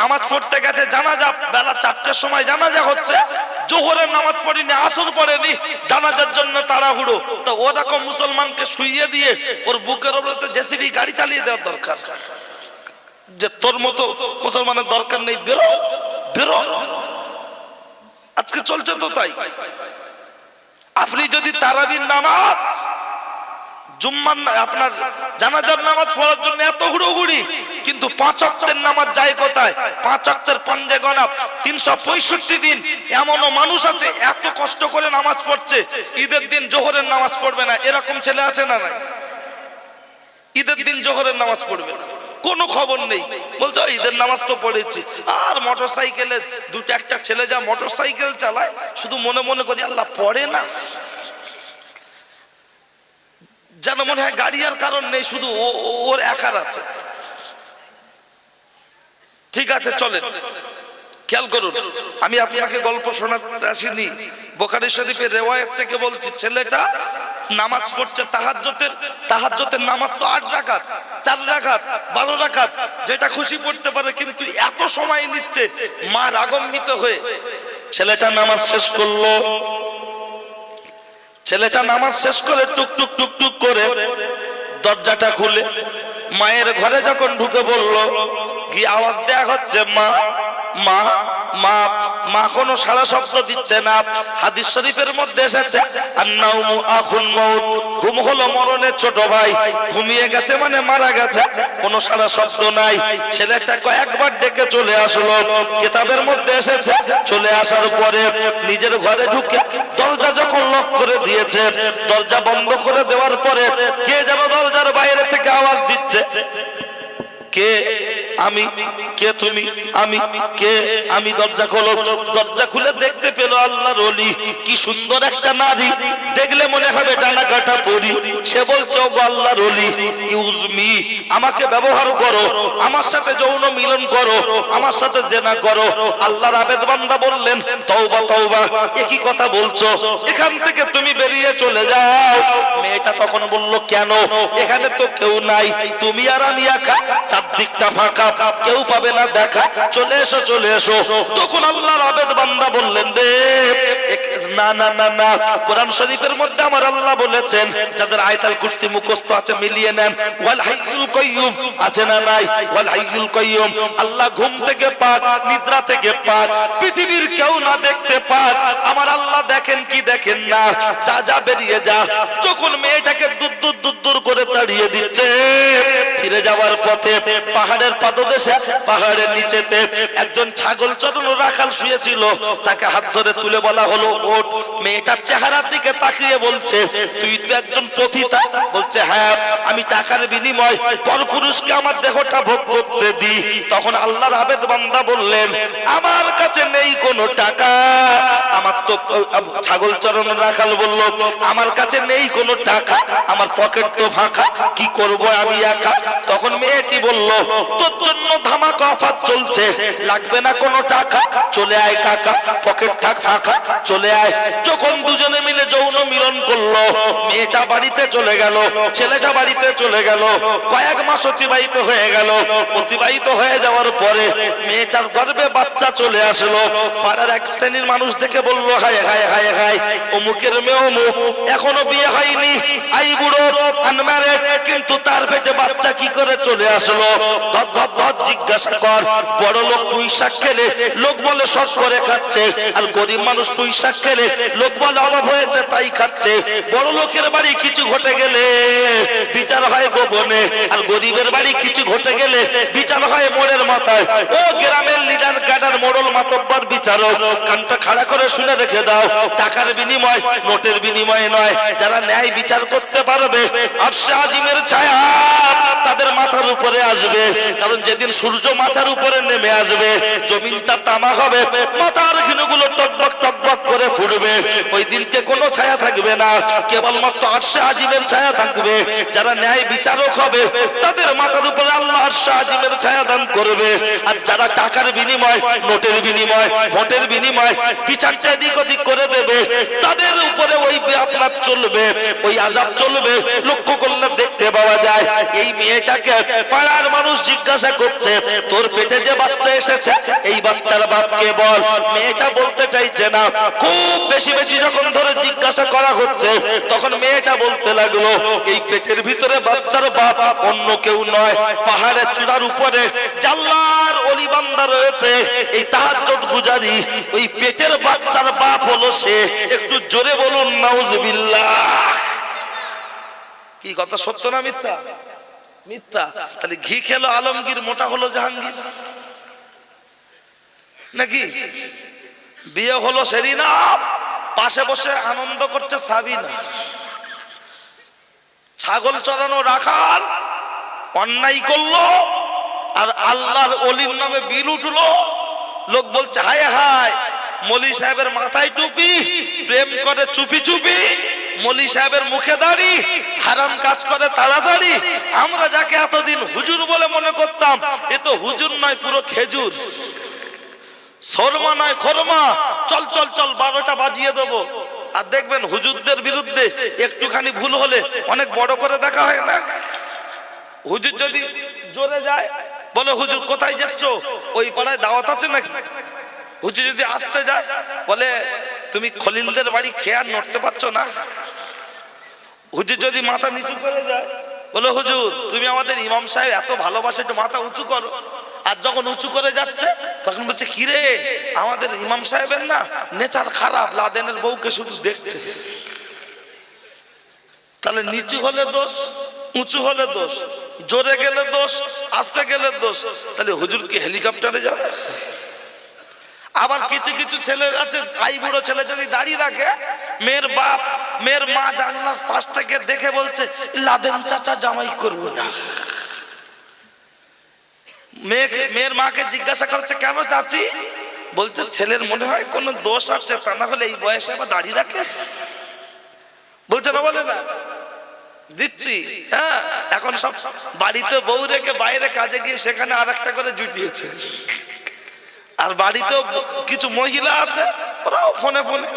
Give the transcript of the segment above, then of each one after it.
নামাজ পড়তে গেছে, জানাজা বেলা চারটের সময় জানাজা হচ্ছে। জোহরের নামাজ পড়িনি, আসর পড়েনি, জানাজার জন্য তাড়াহুড়ো। তো ওরকম মুসলমানকে শুইয়ে দিয়ে ওর বুকের ওপরে জেসিবি গাড়ি চালিয়ে দেওয়ার দরকার। যে তোর মতো মুসলমানের দরকার নেই, বেরো বেরো। আজকে চলছে তো তাই। আপনি যদি তারাবির নামাজ জুম্মার না- আপনার জানাজার নামাজ পড়ার জন্য এত হুড়োহুড়ি। কিন্তু পাঁচ অক্টের নামাজ যায় কোথায়? পাঁচ অক্টের পঞ্জে গণা তিনশো পঁয়ষট্টি দিন এমনও মানুষ আছে, এত কষ্ট করে নামাজ পড়ছে। ঈদের দিন জোহরের নামাজ পড়বে না। এরকম ছেলে আছে না নাই? ঈদের দিন জোহরের নামাজ পড়বে না। কোনো খবর নেই। বলছে ঈদের নামাজ তো পড়েছি। আর মোটর সাইকেলে দুটো একটা ছেলে যা মোটর সাইকেল চালায়, শুধু মনে মনে করি আল্লাহ পড়ে না। যেন মনে হয় গাড়ি আর কারণ নেই, শুধু ওর একার আছে। ঠিক আছে চলে খেয়াল করুন, আমি আপনাকে গল্প শোনাতে আসিনি। বোখারি শরীফের রেওয়ায়ত থেকে বলছি, ছেলেটা নামাজ পড়ছে তাহাজ্জতের তাহাজ্জতের নামাজ তো আট রাকাত, চার রাকাত, বারো রাকাত, যেটা খুশি পড়তে পারে, কিন্তু এত সময় নিচ্ছে মা রাগম্বিত হয়ে। ছেলেটা নামাজ শেষ করল। ছেলেটা নামাজ শেষ করে টুক টুক টুক টুক করে দরজাটা খুলে মায়ের ঘরে যখন ঢুকে বলল কি আওয়াজ দেয়া হচ্ছে মা? মা মা মা কোনো সারা শব্দ দিচ্ছে না। হাদিস শরীফের মধ্যে এসেছে, আন্নাউমু আখুন মাউত। ঘুম হলো মরণের ছোট ভাই। ঘুমিয়ে গেছে মানে মারা গেছে, কোনো সারা শব্দ নাই। ছেলেটা কয়েকবার ডেকে চলে আসলো। কিতাবের মধ্যে এসেছে, চলে আসার পরে নিজের ঘরে ঢুকে দরজা যখন লক করে দিয়েছে, দরজা বন্ধ করে দেওয়ার পরে কে যেন দরজার বাইরে থেকে আওয়াজ দিচ্ছে? কে? আমি কে তুমি? আমি কে? আমি দরজা খোলো। দরজা খুলে দেখতে পেল আল্লাহর অলি কি সুন্দর একটা নারী। দেখলে মনে হবে ডানা কাটা পরি। সে বলছে ও আল্লাহর অলি ইউজমি আমাকে ব্যবহার করো। আমার সাথে যৌন মিলন করো। আমার সাথে জেনা করো। আল্লাহর আবেদ বান্দা বললেন, তওবা তওবা। একই কথা বলছো? এখান থেকে তুমি বেরিয়ে চলে যাও। মেয়েটা তখন বলল, কেন? এখানে তো কেউ নাই। তুমি আর আমি একা। চারদিকটা ফাঁকা। কেউ পাবে না দেখা। চলে এসো চলে এসো। তখন আল্লাহর আবেদ বান্দা বললেন, রে না না না না, কোরআন শরীফের মধ্যে আমার আল্লাহ বলেছেন, যাদের আয়তাল কুরসি মুখস্থ আছে মিলিয়ে নেন, ওয়াল হাইয়ুল কাইয়ুম আছে না নাই? ওয়াল হাইয়ুল কাইয়ুম, আল্লাহ ঘুম থেকে পাক, নিদ্রা থেকে পাক, পৃথিবীর কেউ না দেখতে পাক। আমার আল্লাহ দেখেন কি দেখেন না, যা যা বেরিয়ে যা। যখন মেয়েটাকে দূর দূর দূর করে তাড়িয়ে দিচ্ছে ফিরে যাওয়ার পথে পাহাড়ের পাদদেশে, পাহাড়ের নিচেতে একজন ছাগল চরণ রাখাল শুয়েছিল। তাকে হাত ধরে তুলে বলা হলো, ওঠ। মেয়েটার চেহারার দিকে তাকিয়ে বলছে, তুই তো একজন পথিতা বলছে হ্যাঁ আমি টাকার বিনিময় পরপুরুষকে আমার দেহটা ভোগ করতে দিই। তখন আল্লাহর আবেদ বান্দা বললেন, আমার কাছে নেই কোনো টাকা। আমার তো ছাগল চরণ রাখাল বলল, আমার কাছে নেই কোনো টাকা। আমার পকেট তো ফাঁকা। কি করব আমি একা? তখন মেয়েটি বলল, তোর জন্য ধামাকা অফার চলছে। লাগবে না কোনো টাকা? চলে আয় কাকা, পকেট থাক ফাঁকা, চলে আয়। যখন দুজনে মিলে যৌন মিলন করল, মেয়েটা বাড়িতে চলে গেল, ছেলেটা বাড়িতে চলে গেল, কয়েক মাস অতিবাহিত হয়ে গেল। অতিবাহিত হয়ে যাওয়ার পরে মেয়েটার গর্ভে বাচ্চা চলে আসলো। পাড়ার এক শ্রেণির মানুষ দেখে বলল, হায় হায় হায় হায়, অমুকের মেয়ে অমুক। এখনও বিয়ে হয়নি। আই, বুড়ো আনম্যারেড কিন্তু তার পেটে বাচ্চা কি করে চলে আসলো? ধপ ধপ ধপ জিজ্ঞাসা কর। বড় লোক পুঁই শাক খেলে লোক বলে করে খাচ্ছে। আর গরিব মানুষ পুঁই শাক খেলে লোক বলে অভাব হয়েছে, তাই খাচ্ছে। বড় লোকের বাড়ি কিছু ঘটে গেলে বিচার হয় গোপনে। আর গরিবের বাড়ি কিছু ঘটে গেলে বিচার হয় মোড়ের মাথায়। ও গ্রামের লিডার, গাডার, মোড়ল বিচারক, কানটা খাড়া করে শুনে রেখে দাও। টাকার বিনিময় নোটের বিনিময়ে নয়। যারা ন্যায় বিচার করতে পারবে আর ছায়া তাদের মাথার উপরে আসবে। কারণ যেদিন সূর্য মাথার উপরে নেমে আসবে, জমিনটা তামা হবে, মাথার ঘিনুগুলো টকবক টকবক করে ফুটবে। ওই দিনকে কোনো ছায়া থাকবে না। কেবলমাত্র আটশে আজিমের ছায়া থাকবে। যারা ন্যায় বিচারক হবে, তাদের মাথার উপরে আল্লাহ আটশে আজিমের ছায়া দান করবে। আর যারা টাকার বিনিময়, নোটের বিনিময়, ভোটের বিনিময় বিচারটা এদিক ওদিক করে দেবে, তাদের উপরে ওই আপনার চলবে, ওই আজাব চলবে। লক্ষ্য করলে দেখতে পাওয়া যায়, এই মেয়েটাকে পাড়ার মানুষ জিজ্ঞাসা করছে, তোর পেটে যে বাচ্চা এসেছে, এই বাচ্চার বাপকে বল? মেয়েটা বলতে চাইছে না। খুব বেশি বেশি যখন ধরে জিজ্ঞাসা করা হচ্ছে। তখন মেয়েটা বলতে লাগল, এই পেটের ভিতরে বাচ্চার বাপ অন্য কেউ নয়, পাহাড়ের চূড়ার উপরে জাল্লার অলিবান্দা রয়েছে। এই তাহাজ্জুদ গুজারি, ওই পেটের বাচ্চার বাপ হলো সে। একটু জোরে বলুন, নাউজুবিল্লাহ। কি কথা, সত্য না মিথ্যা? মিথ্যা? তাহলে ঘি খেলো আলমগীর, মোটা হলো জাহাঙ্গীর। নাকি? বিয়ে হলো সেরিনা? পাশে বসে আনন্দ করছে সাবিনা। ছাগল চড়ানো রাখাল, অন্যায় করল, আর আল্লাহর অলির নামে বিল উঠল। লোক বলছে, হায় হায়, মলি সাহেবের মাথায় টুপি, প্রেম করে চুপি চুপি, মলি সাহেবের মুখে দাড়ি, হারাম কাজ করে তাড়াতাড়ি। আমরা যাকে এতদিন হুজুর বলে মনে করতাম, এ তো হুজুর নয়, পুরো খেজুর। শর্মা নয়, খরমা। চল চল চল, বারোটা বাজিয়ে দেবো। আর দেখবেন হুজুরদের বিরুদ্ধে একটুখানি ভুল হলে অনেক বড় করে দেখা হয় না। হুজুর যদি জোরে যায়, বলে, হুজুর, কোথায় যাচ্ছ? ওই পাড়ায় দাওয়াত আছে নাকি? হুজুর যদি আসতে যায়, বলে, তুমি খলিলদের বাড়ি খেয়ে আর নড়তে পারছ না? হুজুর যদি মাথা নিচু করে যায়, বলে, হুজুর, তুমি আমাদের ইমাম সাহেব এত ভালোবাসে, একটু মাথা উঁচু করো। আর যখন উঁচু করে যাচ্ছে, তখন বলছে, কিরে, আমাদের ইমাম সাহেবের না নেচার খারাপ, লাদেনের বউকে শুধু দেখছে। তাহলে নিচু হলে দোষ, উঁচু হলে দোষ, জোরে গেলে দোষ, আসতে গেলে দোষ, তাহলে হুজুর কি হেলিকপ্টারে যাবে? আবার কিছু কিছু ছেলে আছে আই বুড়ো ছেলে যদি দাঁড়িয়ে রাখে, মেয়ের বাপ, মেয়ের মা জানলার পাশ থেকে দেখে বলছে, লাদেন চাচা জামাই করব না। মেয়েকে, মেয়ের মাকে জিজ্ঞাসা করছে, কেন চাচি বলছে, ছেলের মনে হয় কোনো দোষ আছে, তা না হলে এই বয়সে আবার দাঁড়িয়ে রাখে? বলছে, না বলে না। দিচ্ছি। হ্যাঁ এখন সব বাড়িতে বউ রেখে বাইরে কাজে গিয়ে সেখানে আর একটা করে জুটিয়েছে। আর বাড়িতেও কিছু মহিলা আছে, ওরাও ফোনে ফোনে।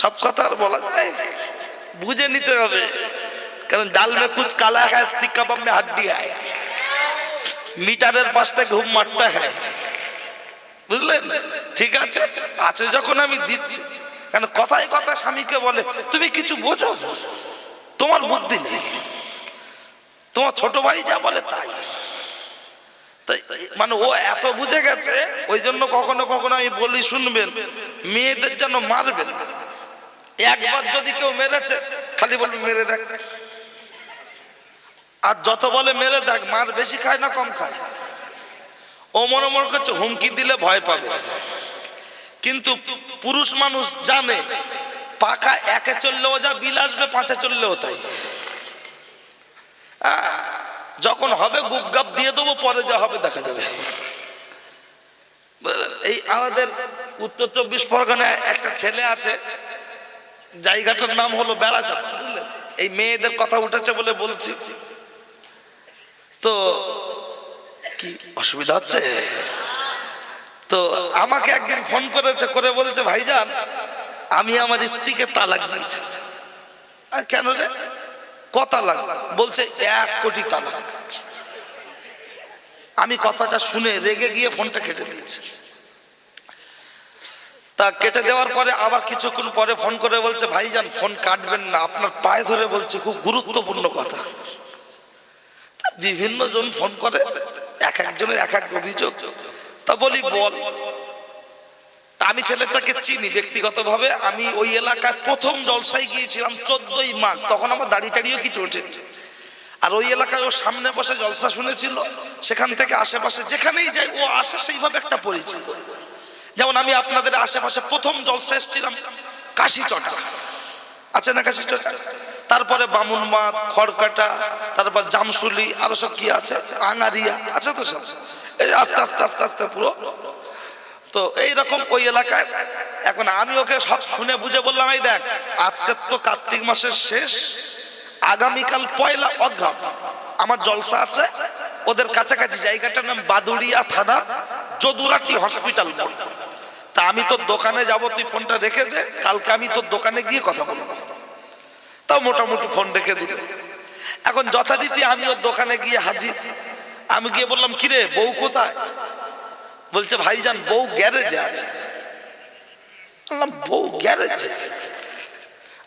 সব কথা আর বলা যায় বুঝে নিতে হবে। কারণ ডাল মে কুচ কালা সিক্কা বাম মে হাড্ডি হ্যায়। মিটারের পাশ থেকে ঘুম মারতে হয়। বুঝলেন ঠিক আছে? আছে যখন আমি দিচ্ছি। কারণ কথায় কথা স্বামীকে বলে, তুমি কিছু বোঝো? তোমার বুদ্ধি নেই। তোমার ছোট ভাই যা বলে তাই। তাই মানে ও এত বুঝে গেছে, ওই জন্য কখনো কখনো আমি বলি, শুনবেন, মেয়েদের যেন মারবেন। একবার যদি কেউ মেরেছে, খালি বলবি মেরে দেখ। আর যত বলে মেরে দেখ, মার বেশি খায় না কম খায়। ও মনে মনে করছে, হুমকি দিলে ভয় পাবে। কিন্তু পুরুষ মানুষ জানে পাকা একে চললেও যা, বিল আসবে, পাঁচে চললেও তাই। যখন হবে গুপগাপ দিয়ে দেবো, পরে যা হবে, দেখা যাবে। এই আমাদের উত্তর চব্বিশ পরগনায় একটা ছেলে আছে, জায়গাটার নাম হলো বুঝলেন? এই মেয়েদের কথা উঠেছে বলে বলছি। তো কি অসুবিধা হচ্ছে? তো আমাকে একদিন ফোন করেছে, করে বলেছে, ভাইজান, আমি আমার স্ত্রীকে তালাক দিয়েছি। কেন রে? কথা তালাক? বলছে, এক কোটি তালাক। আমি কথাটা শুনে রেগে গিয়ে ফোনটা কেটে দিয়েছি। তা কেটে দেওয়ার পরে আবার কিছুক্ষণ পরে ফোন করে বলছে, ভাইজান ফোন কাটবেন না, আপনার পায়ে ধরে বলছে, খুব গুরুত্বপূর্ণ কথা। বিভিন্ন জন ফোন করে, এক একজনের এক এক অভিযোগ। তা বলি, বল। আমি ছেলেটাকে চিনি ব্যক্তিগতভাবে। আমি ওই এলাকায় প্রথম জলসায় গিয়েছিলাম চোদ্দই মাঘ। তখন আমার দাড়ি টাড়িও কিছু ওঠেনি আর ওই এলাকায় ও সামনে বসে জলসা শুনেছিল। সেখান থেকে আশেপাশে যেখানেই যাই, ও আসে সেইভাবে একটা পরিচিত যেমন আমি আপনাদের আশেপাশে প্রথম জলসা এসেছিলাম কাশি চটা আছে না কাশি চটা তারপরে বামুন মাঠ খড়কাটা, তারপর জামসুলি আরও সব কি আছে? আঙারিয়া আছে তো সব। এই আস্তে আস্তে আস্তে আস্তে পুরো। তো এই রকম ওই এলাকায়, এখন আমি ওকে সব শুনে বুঝে বললাম, এই দেখ আজকের তো কার্তিক মাসের শেষ, আগামীকাল পয়লা অঘ্রান আমার জলসা আছে, ওদের কাছাকাছি জায়গাটার নাম বাদুড়িয়া থানা, যদুরাটি হসপিটাল। তা আমি তোর দোকানে যাব, তুই ফোনটা রেখে দে, কালকে আমি তোর দোকানে গিয়ে কথা বলব। তাও মোটামুটি ফোন রেখে দিল। এখন যথারীতি আমি ওর দোকানে গিয়ে হাজির। আমি গিয়ে বললাম, কিরে, বউ কোথায়? বলছে, ভাইজান, বউ গ্যারেজে আছে। বললাম, বউ গ্যারেজে?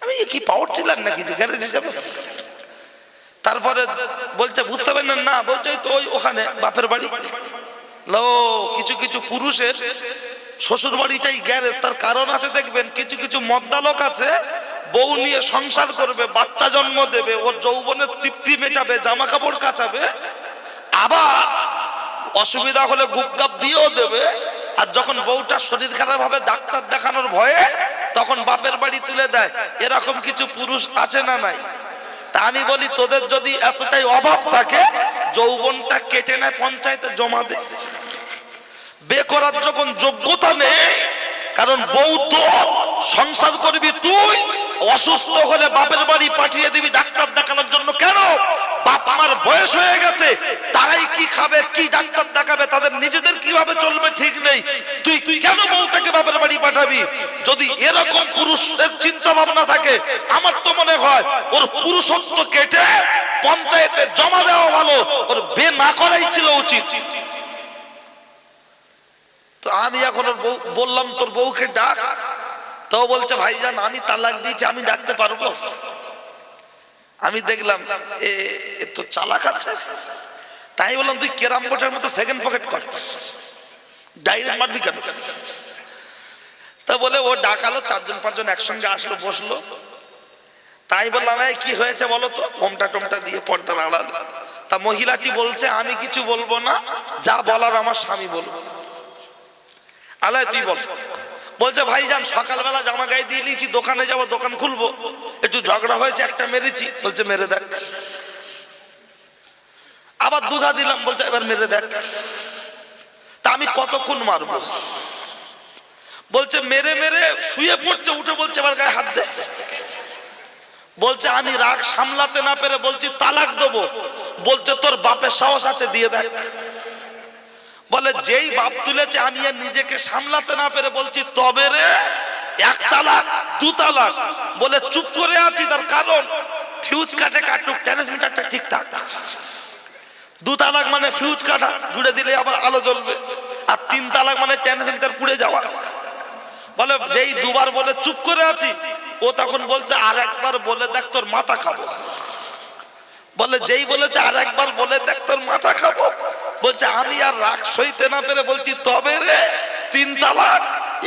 আমি কি পাওয়ার টিলার নাকি যে গ্যারেজে যাব? তারপরে বলছে, বুঝতে পারেন না। বলছে তো ওই ওখানে, বাপের বাড়ি। লো, কিছু কিছু পুরুষের শ্বশুর বাড়িটাই গ্যারেজ। তার কারণ আছে, দেখবেন, কিছু কিছু মদ্দালক আছে বউ নিয়ে সংসার করবে, বাচ্চা জন্ম দেবে, ওর যৌবনের তৃপ্তি মেটাবে জামা কাপড় কাচাবে, আবার অসুবিধা হলে গুপগাপ দিয়েও দেবে। আর যখন বউটা শরীর খারাপ হবে, ডাক্তার দেখানোর ভয়ে তখন বাপের বাড়ি তুলে দেয়। এরকম কিছু পুরুষ আছে না নাই? তা আমি বলি, তোদের যদি এতটাই অভাব থাকে, যৌবনটা কেটে নেয়, পঞ্চায়েতে জমা দে। বে করার যখন যোগ্যতা নেই, কারণ বউ তো সংসার করবি তুই? অসুস্থ হলে বাপের বাড়ি পাঠিয়ে দিবি ডাক্তার দেখানোর জন্য। কেন? বাপ আমার বয়স হয়ে গেছে। তারাই কি খাবে, কি ডাক্তার দেখাবে, তাদের নিজেদের কীভাবে চলবে ঠিক নেই। তুই তুই কেন বউটাকে বাপের বাড়ি পাঠাবি? যদি এরকম পুরুষের চিন্তা ভাবনা থাকে, আমার তো মনে হয় ওর পুরুষত্ব কেটে পঞ্চায়েতে জমা দেওয়া ভালো। ওর বে না করাই ছিল উচিত। আমি এখন বললাম, তোর বউকে ডাক। তো বলছে, ভাইজান, আমি তালাক দিয়েছি, আমি ডাকতে পারব? আমি দেখলাম, এ তো চালাক আছে। তাই বললাম, তুই কেরাম বোর্ডের মতো সেকেন্ড পকেট কর। ডাইরেক্ট মারবি কেন? তা বলে, ও ডাকালো, চারজন পাঁচজন একসঙ্গে আসলো, বসল। তাই বললাম, এই, কি হয়েছে বলো তো? ঘোমটা টোমটা দিয়ে পর্দার আড়াল। তা মহিলাটি বলছে, আমি কিছু বলব না, যা বলার আমার স্বামী বলব। আলায় তুই বল। বলছে ভাইজান সকালবেলা জামা গায়ে দিয়ে নিয়েছি, দোকানে যাব, দোকান খুলবো। একটু ঝগড়া হয়েছে, একটা মেরেছি। বলছে, মেরে দেখ। আবার দুঘা দিলাম, বলছে, এবার মেরে দেখ। তা আমি কতক্ষণ মারবো? বলছে, মেরে মেরে শুয়ে পড়ছে, উঠে বলছে, এবার গায়ে হাত দে। বলছে, আমি রাগ সামলাতে না পেরে বলছি, তালাক দেবো। বলছে, তোর বাপের সাহস আছে, দিয়ে দেখ। বলে, যেই বাপ তুলেছে, আমি আর নিজেকে সামলাতে না পেরে বলছি, তবে রে, এক তালাক, দু তালাক। বলে, চুপ করে আছি, তার কারণ ফিউজ কাটে কাটুক ট্রান্সমিটারটা ঠিকঠাক দু তালাক মানে ফিউজ কাটা, জুড়ে দিলে আবার আলো জ্বলবে। আর তিন তালাক মানে ট্রান্সমিটার পুড়ে যাওয়া। বলে, যেই দুবার বলে, চুপ করে আছি, ও তখন বলছে, আর একবার বলে দেখ তোর মাথা খাব। বলে, যেই বলেছে, আর একবার বলে দেখ তোর মাথা খাব। বলছে, আমি আর রাগ সইতে না পেরে বলছি, তবে রে, তিন তালাক,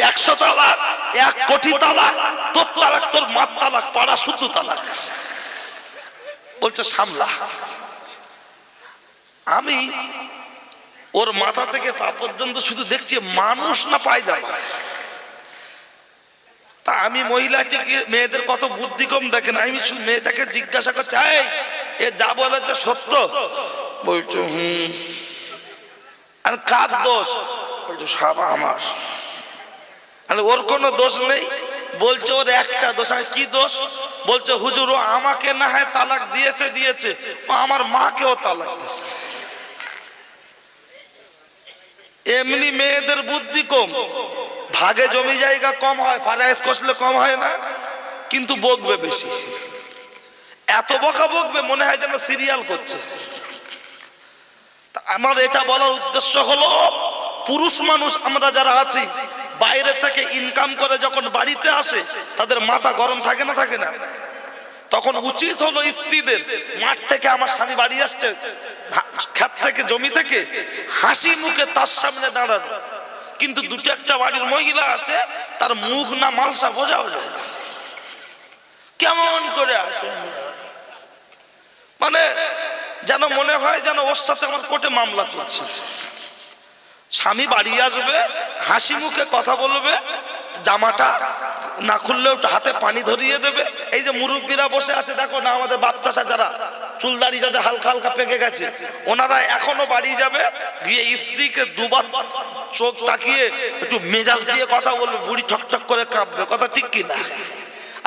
একশো তালাক, এক কোটি তালাক, তোর তালাক, তোর মাত তালাক, পাড়া শুধু তালাক। বলছে, সামলা। আমি ওর মাথা থেকে পা পর্যন্ত শুধু দেখছি, মানুষ না পাই যায়। তা আমি মহিলাটিকে মেয়েদের কত বুদ্ধি কম দেখেন? আমি মেয়েটাকে জিজ্ঞাসা করছি এ যা বলেছে সত্য? বলছো, হুম। আর কার দোষ? বলছো সব আমার। আর ওর কোনো দোষ নেই। বলছে, ওর একটা দোষ। আর কি দোষ? বলছে, হুজুর, ও আমাকে না হয় তালাক দিয়েছে দিয়েছে। ও আমার মাকেও তালাক দিয়েছে। এমনি মেয়েদের বুদ্ধি কম। ভাগে জমি জায়গা কম হয় ফারাইজ কষলে কম হয় না, কিন্তু বকবে বেশি। এত বকা বকবে, মনে হয় যেন সিরিয়াল করছে। আমার এটা বলার উদ্দেশ্য হলো, পুরুষ মানুষ আমরা যারা আছি, বাইরে থেকে ইনকাম করে যখন বাড়িতে আসে, তাদের মাথা গরম থাকে না থাকে না? তখন উচিত হলো স্ত্রীদের মাঠ থেকে আমার স্বামী বাড়ি আসছে ক্ষেত থেকে, জমি থেকে, হাসি মুখে তার সামনে দাঁড়ানো। কিন্তু দুটো একটা বাড়ির মহিলা আছে, তার মুখ না মালসা বোঝাও যায় কেমন করে মানে যেন মনে হয় যেন ওর সাথে আমার কোর্টে মামলা চলছে। স্বামী বাড়ি আসবে, হাসি মুখে কথা বলবে, জামাটা না খুললেও হাতে পানি ধরিয়ে দেবে। এই যে মুরব্বীরা বসে আছে, দেখো না আমাদের বাচ্চা যারা চুলদারি যাদের হালকা হালকা পেকে গেছে। ওনারা এখনও বাড়ি যাবে, গিয়ে স্ত্রীকে দুবার চোখ তাকিয়ে একটু মেজাজ দিয়ে কথা বলবে, বুড়ি ঠক ঠক করে কাঁপবে, কথা ঠিক কি না?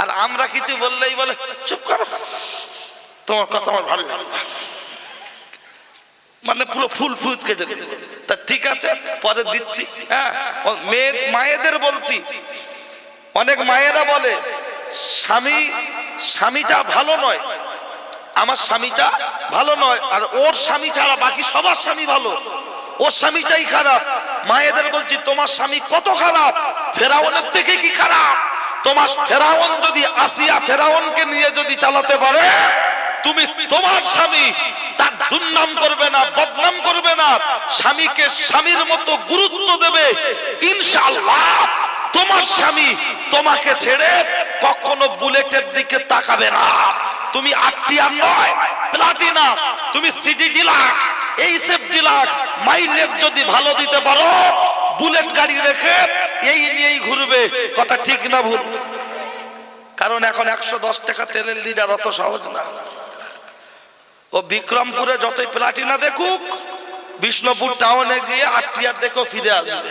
আর আমরা কিছু বললেই বলে, চুপ করো, তোমার কথা আমার ভালো লাগে না। মানে পুরো ফুল ফুজ কেটে। তা ঠিক আছে, পরে দিচ্ছি। হ্যাঁ মেয়ে, মায়েদের বলছি। অনেক মায়েরা বলে, স্বামী, স্বামীটা ভালো নয়, আমার স্বামীটা ভালো নয়, আর ওর স্বামী ছাড়া বাকি সবার স্বামী ভালো। ওর স্বামীটাই খারাপ। মায়েদের বলছি, তোমার স্বামী কত খারাপ? ফেরাউনের থেকে কি খারাপ? তোমার ফেরাউন যদি আসিয়া ফেরাউনকে নিয়ে যদি চালাতে পারে, তুমি তোমার স্বামী তার দুর্নাম করবে না, বদনাম করবে না। স্বামীকে স্বামীর মতো গুরুত্ব দেবে। ইনশাআল্লাহ, তোমার স্বামী তোমাকে ছেড়ে কখনো বুলেটের দিকে তাকাবে না। তুমি আটটিয়ার নয়, প্লাটিনা, তুমি সিডি ডিলাক্স এই সেফ ডিলাক্স, মাইলেজ যদি ভালো দিতে পারো, বুলেট গাড়ি রেখে এই নিয়েই ঘুরবে। কথা ঠিক না ভুল? কারণ এখন একশো দশ টাকা তেলের লিটার অত সহজ না। ও বিক্রমপুরে যতই প্লাটিনা দেখুক, বিষ্ণুপুর টাউনে গিয়ে আটটিয়ার দেখো ফিরে আসবে।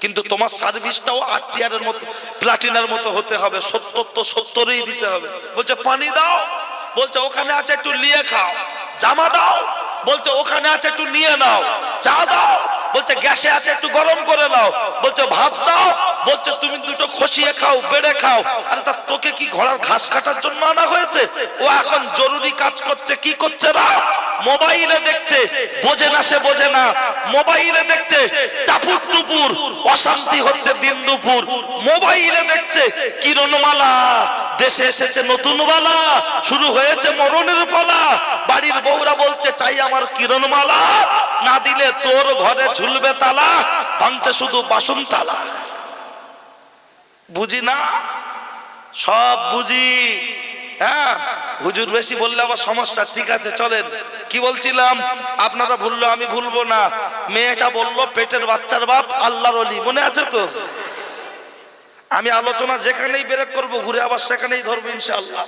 কিন্তু তোমার সার্ভিসটাও আটটিয়ারের মতো, প্লাটিনার মতো হতে হবে। সত্তর তো সত্তরই দিতে হবে। বলছে, পানি দাও। বলছে, ওখানে আছে একটু নিয়ে খাও। জামা দাও। বলছে, ওখানে আছে একটু নিয়ে নাও। চা দাও। বলছে, গ্যাসে আছে, একটু গরম করে নাও। বলছে, ভাত দাও। বলছে, তুমি দুটো খসিয়ে খাও, বেড়ে খাও। আরে তা তোকে কি ঘোড়ার ঘাস কাটার জন্য আনা হয়েছে? ও এখন জরুরি কাজ করছে, কি করছে না মোবাইলে দেখছে, বোঝে না সে বোঝে না। মোবাইলে দেখছে টাপুর টুপুর অশান্তি হচ্ছে দিন দুপুর। মোবাইলে দেখছে, কিরণমালা, দেশে এসেছে নতুন বালা শুরু হয়েছে মরণের পালা। বাড়ির বউরা বলছে, চাই আমার কিরণমালা, না দিলে তোর ঘরে ঝুলবে তালা ভাঙছে শুধু বাসন তালা বুঝি না? সব বুঝি। হ্যাঁ? হুজুর বেশি বললে আবার সমস্যা, ঠিক আছে, চলেন। কি বলছিলাম? আপনারা ভুললো, আমি ভুলবো না। মেয়েটা বলল, পেটের বাচ্চার বাপ আল্লাহর অলি মনে আছে তো? আমি আলোচনা যেখানেই বেরেক করব, ঘুরে আবার সেখানেই ধরবো, ইনশাআল্লাহ।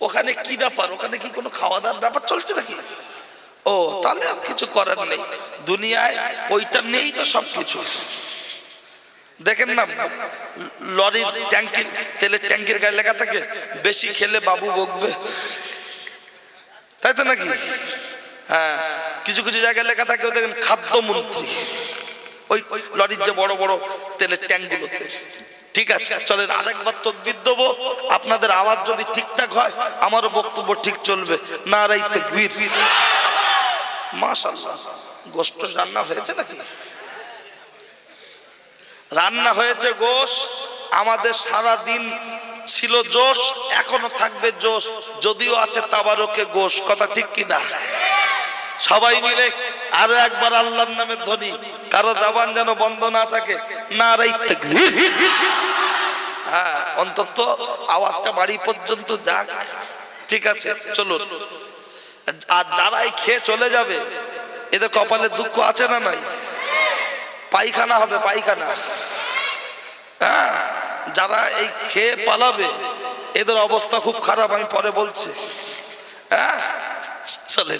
ওখানে কি ব্যাপার? ওখানে কি কোনো খাওয়া দাওয়ার ব্যাপার চলছে নাকি? ও, তাহলে কিছু করার নেই। দুনিয়ায় ওইটা নেই তো সব কিছু দেখেন না, লরির ট্যাঙ্কির, তেলের ট্যাঙ্কির গায়ে লেখা থাকে, বেশি খেলে বাবু বকবে। তাই তো নাকি? হ্যাঁ কিছু কিছু জায়গায় লেখা থাকে দেখেন, খাদ্যমন্ত্রী। ওই লরির যে বড় বড় তেলের ট্যাঙ্কগুলোতে। ঠিক আছে, চলেন, আরেকবার তকবির দেবো। আপনাদের আওয়াজ যদি ঠিকঠাক হয়, আমারও বক্তব্য ঠিক চলবে। না রাই তকবির। মাশাল্লাহ গোষ্ঠ রান্না হয়েছে নাকি? রান্না হয়েছে গোশ, আমাদের সারা দিন ছিল জোশ, এখনও থাকবে জোশ, যদিও আছে তাবারকে গোশ, কথা ঠিক কিনা? সবাই মিলে আরও একবার আল্লাহর নামের ধ্বনি, কারও জবান যেন বন্ধ না থাকে, না রাই। হ্যাঁ অন্তত আওয়াজটা বাড়ি পর্যন্ত যাক। ঠিক আছে, চলুন। আর যারাই খেয়ে চলে যাবে, এদের কপালে দুঃখ আছে না নাই? পায়খানা হবে, পায়খানা। হ্যাঁ যারা এই খেয়ে পালাবে, এদের অবস্থা খুব খারাপ, আমি পরে বলছি। হ্যাঁ চলে